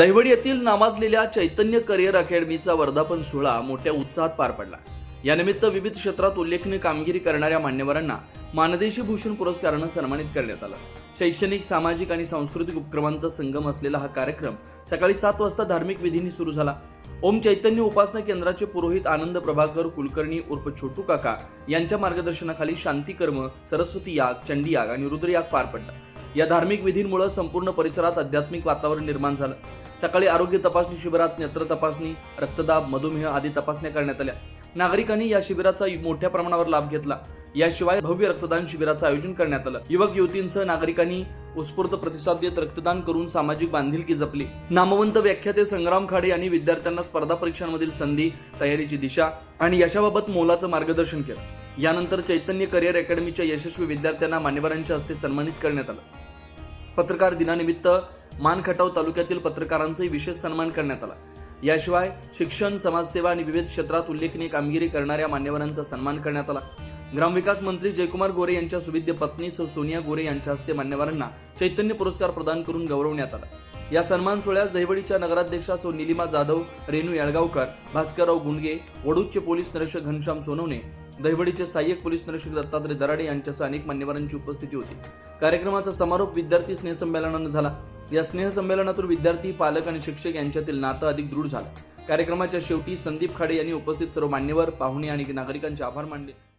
दहिवडी येथील नामाजलेल्या चैतन्य करिअर अकॅडमीचा वर्धापन सोहळा मोठ्या उत्साहात पार पडला. यानिमित्त विविध क्षेत्रात उल्लेखनीय कामगिरी करणाऱ्या मान्यवरांना मानदेशी भूषण पुरस्कारानं सन्मानित करण्यात आलं. शैक्षणिक सामाजिक आणि सांस्कृतिक उपक्रमांचा संगम असलेला हा कार्यक्रम सकाळी सात वाजता धार्मिक विधींनी सुरू झाला. ओम चैतन्य उपासना केंद्राचे पुरोहित आनंद प्रभाकर कुलकर्णी उर्फ छोटू काका यांच्या मार्गदर्शनाखाली शांती कर्म सरस्वती याग चंडी याग आणि रुद्रयाग पार पडला. या धार्मिक विधींमुळे संपूर्ण परिसरात आध्यात्मिक वातावरण निर्माण झालं. सकाळी आरोग्य तपासणी शिबिरात नेत्र तपासणी रक्तदाब मधुमेह आदी तपासण्या करण्यात आल्या. नागरिकांनी या शिबिराचा मोठ्या प्रमाणावर लाभ घेतला. याशिवाय भव्य रक्तदान शिबिराचं आयोजन करण्यात आलं. युवक युवतींसह नागरिकांनी उत्स्फूर्त प्रतिसाद देत रक्तदान करून सामाजिक बांधिलकी जपली. नामवंत व्याख्याते संग्राम खाडे यांनी विद्यार्थ्यांना स्पर्धा परीक्षांमधील संधी तयारीची दिशा आणि यशाबाबत मोलाचं मार्गदर्शन केलं. यानंतर चैतन्य करिअर अकॅडमीच्या यशस्वी विद्यार्थ्यांना मान्यवरांच्या हस्ते सन्मानित करण्यात आलं. पत्रकार दिनानिमित्त मानखटाव तालुक्यातील पत्रकारांचाही विशेष सन्मान करण्यात आला. याशिवाय शिक्षण समाजसेवा आणि विविध क्षेत्रात उल्लेखनीय कामगिरी करणाऱ्या मान्यवरांचा सन्मान करण्यात आला. ग्रामविकास मंत्री जयकुमार गोरे यांच्या सुविद्य पत्नी सौ सोनिया गोरे यांच्या हस्ते मान्यवरांना चैतन्य पुरस्कार प्रदान करून गौरवण्यात आला. या सन्मान सोहळ्यास दहिवडीच्या नगराध्यक्षा सो निलिमा जाधव रेणू याळगावकर भास्करराव गुंडगे वडूजचे पोलीस निरीक्षक घनश्याम सोनवणे दहिवडीचे सहाय्यक पोलीस निरीक्षक दत्तात्रय दराडे यांच्यासह अनेक मान्यवरांची उपस्थिती होती. कार्यक्रमाचा समारोप विद्यार्थी स्नेहसंमेलनानं झाला. या स्नेहसंमेलनातून विद्यार्थी पालक आणि शिक्षक यांच्यातील नातं अधिक दृढ झालं. कार्यक्रमाच्या शेवटी संदीप खाडे यांनी उपस्थित सर्व मान्यवर पाहुणे आणि नागरिकांचे आभार मानले.